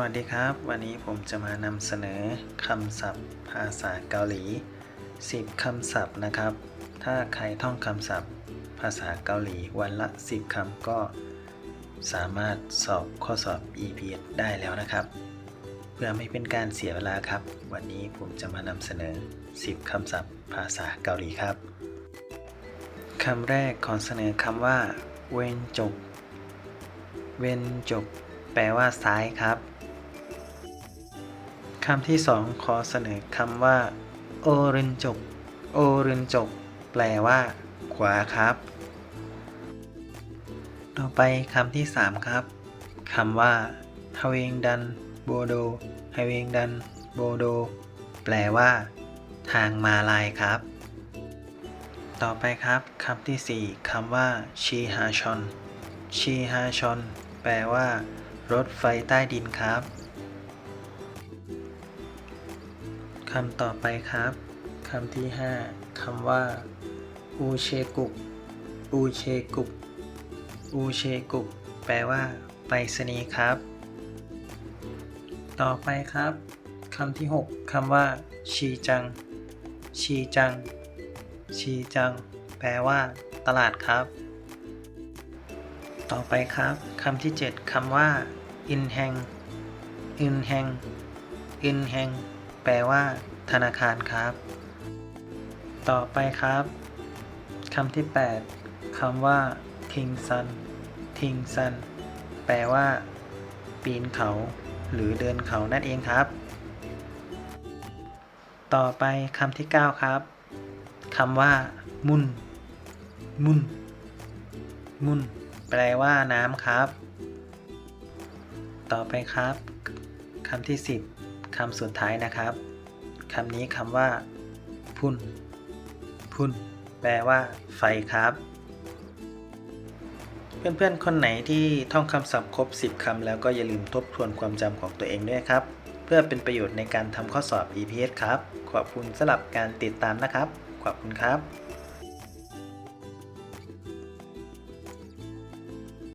วัสดีครับ วันนี้ผมจะมานำเสนอคำศัพท์ภาษาเกาหลี 10 คำศัพท์นะครับ ถ้าใครท่องคำศัพท์ ภาษาเกาหลีวันละ 10 คำก็สามารถสอบข้อสอบ EPS ได้แล้วนะครับ เพื่อไม่เป็นการเสียเวลาครับ วันนี้ผมจะมานำเสนอ 10 คำศัพท์ภาษาเกาหลีครับคำแรกขอเสนอคำว่า เวนจก เวนจกแปลว่าซ้ายครับ คำที่สองขอเสนอคำว่า โอรินจก โอรินจก แปลว่า ขวาครับ ต่อไปคำที่สามครับคำว่าฮเวงดัน โบโดฮเวงดัน โบโด แปลว่า ทางมาลายครับ ต่อไปครับคำที่สี่คำว่า ชีฮาชอน ชีฮาชอน แปลว่า รถไฟใต้ดินครับ คำต่อไปครับคำที่ 5คำว่า อูเชกุก อูเชกุก อูเชกุก แปลว่า ไปรษณีย์ครับ ต่อไปครับคำที่ 6คำว่า ชีจัง ชีจัง ชีจัง แปลว่า ตลาดครับ ต่อไปครับคำที่ 7คำว่า อินแฮง อินแฮง อินแฮง แปลว่า ธนาคารครับ ต่อไปครับคำที่ 8คำว่า ทิงซัน ทิงซัน แปลว่า ปีนเขา หรือเดินเขานั่นเองครับ ต่อไปคำที่ 9 ครับคำว่า มุน มุน มุน แปลว่าน้ำครับ ต่อไปครับคำที่ 10 คำสุดท้ายนะครับคำนี้คำว่า พุ่น พุ่น แปลว่า ไฟครับ เพื่อนๆ คนไหนที่ท่องคำศัพท์ครบ 10คำแล้วก็อย่าลืมทบทวนความจำของตัวเองด้วยครับ เพื่อเป็นประโยชน์ในการทำข้อสอบ EPS ครับ ขอบคุณสำหรับการติดตามนะครับ ขอบคุณครับ